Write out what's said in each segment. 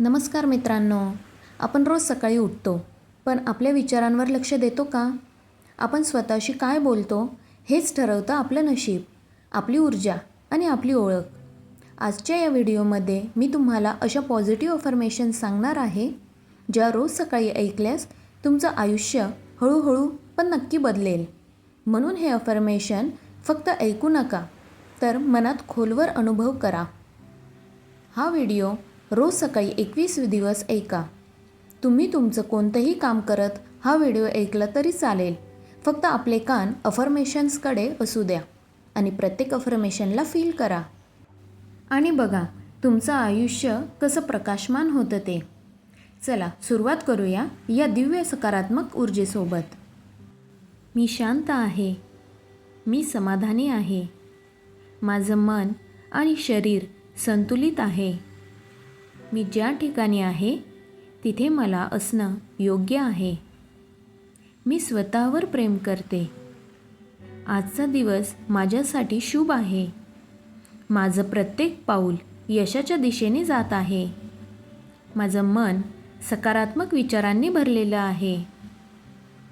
नमस्कार मित्रांनो. आपण रोज सकाळी उठतो पण आपल्या विचारांवर लक्ष देतो का? आपण स्वतःशी काय बोलतो हेच ठरवतं आपलं नशीब आपली ऊर्जा आणि आपली ओळख. आजच्या या व्हिडिओमध्ये मी तुम्हाला अशा पॉझिटिव्ह अफर्मेशन सांगणार आहे ज्या रोज सकाळी ऐकल्यास तुमचं आयुष्य हळूहळू पण नक्की बदलेल. म्हणून हे अफर्मेशन फक्त ऐकू नका तर मनात खोलवर अनुभव करा. हा व्हिडिओ रोज सकाळी एकवीस दिवस ऐका. तुम्ही तुमचं कोणतंही काम करत हा व्हिडिओ ऐकला तरी चालेल. फक्त आपले कान अफर्मेशन्सकडे असू द्या आणि प्रत्येक अफर्मेशनला फील करा. आणि बघा तुमचं आयुष्य कसं प्रकाशमान होतं ते. चला सुरुवात करूया या दिव्य सकारात्मक ऊर्जेसोबत. मी शांत आहे. मी समाधानी आहे. माझं मन आणि शरीर संतुलित आहे. मी ज्या ठिकाणी आहे तिथे मला असणं योग्य आहे. मी स्वतःवर प्रेम करते. आजचा दिवस माझ्यासाठी शुभ आहे. माझं प्रत्येक पाऊल यशाच्या दिशेने जात आहे. माझं मन सकारात्मक विचारांनी भरलेलं आहे.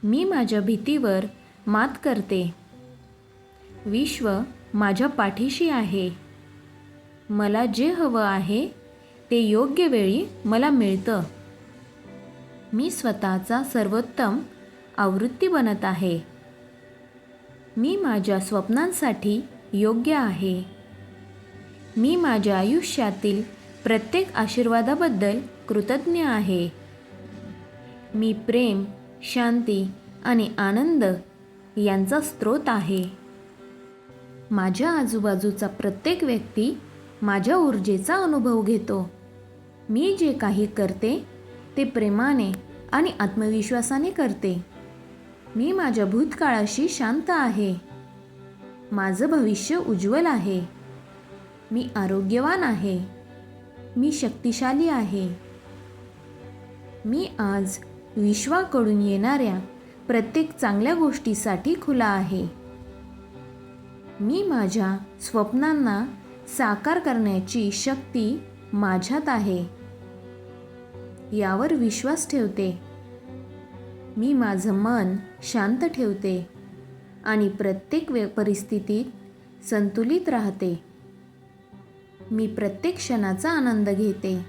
मी माझ्या भीतीवर मात करते. विश्व माझ्या पाठीशी आहे. मला जे हवं आहे ते योग्य वेळी मला मिळतं. मी स्वतःचा सर्वोत्तम आवृत्ती बनत आहे. मी माझ्या स्वप्नांसाठी योग्य आहे. मी माझ्या आयुष्यातील प्रत्येक आशीर्वादाबद्दल कृतज्ञ आहे. मी प्रेम शांती आणि आनंद यांचा स्रोत आहे. माझ्या आजूबाजूचा प्रत्येक व्यक्ती माझ्या ऊर्जेचा अनुभव घेतो. मी जे काही करते ते प्रेमाने आणि आत्मविश्वासाने करते. मी माझ्या भूतकाळाशी शांत आहे. माझं भविष्य उज्ज्वल आहे. मी आरोग्यवान आहे. मी शक्तिशाली आहे. मी आज विश्वाकडून येणाऱ्या प्रत्येक चांगल्या गोष्टीसाठी खुला आहे. मी माझ्या स्वप्नांना साकार करण्याची शक्ती माझ्यात आहे. यावर विश्वास ठेवते. मी माझं मन शांत ठेवते आणि प्रत्येक वे परिस्थितीत संतुलित राहते. मी प्रत्येक क्षणाचा आनंद घेते.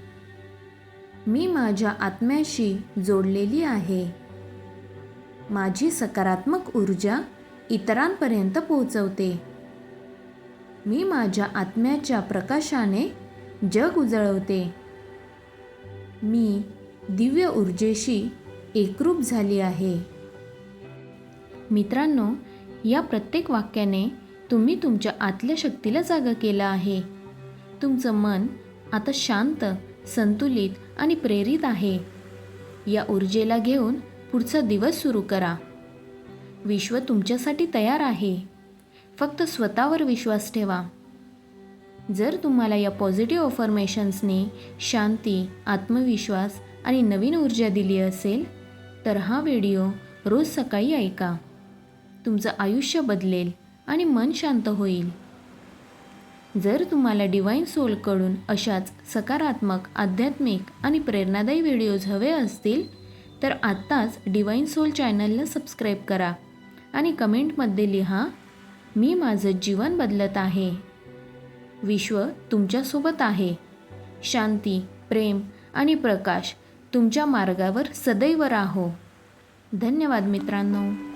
मी माझ्या आत्म्याशी जोडलेली आहे. माझी सकारात्मक ऊर्जा इतरांपर्यंत पोहोचवते. मी माझ्या आत्म्याच्या प्रकाशाने जग उजळवते. मी दिव्य ऊर्जेशी एकरूप झाली आहे. मित्रांनो या प्रत्येक वाक्याने तुम्ही तुमच्या आतल्या शक्तीला जागा केला आहे. तुमचं मन आता शांत संतुलित आणि प्रेरित आहे. या ऊर्जेला घेऊन पुढचा दिवस सुरू करा. विश्व तुमच्यासाठी तयार आहे. फक्त स्वतःवर विश्वास ठेवा. जर तुम्हाला या पॉझिटिव्ह अफर्मेशन्सने शांती आत्मविश्वास आणि नवीन ऊर्जा दिली असेल तर हा व्हिडिओ रोज सकाळी ऐका. तुमचं आयुष्य बदलेल आणि मन शांत होईल. जर तुम्हाला डिवाईन सोलकडून अशाच सकारात्मक आध्यात्मिक आणि प्रेरणादायी व्हिडिओज हवे असतील तर आत्ताच डिवाईन सोल चॅनलला सबस्क्राईब करा आणि कमेंटमध्ये लिहा मी माझं जीवन बदलत आहे. विश्व तुमच्यासोबत आहे. शांती प्रेम आणि प्रकाश तुमच्या मार्गावर सदैव राहो. धन्यवाद मित्रांनो.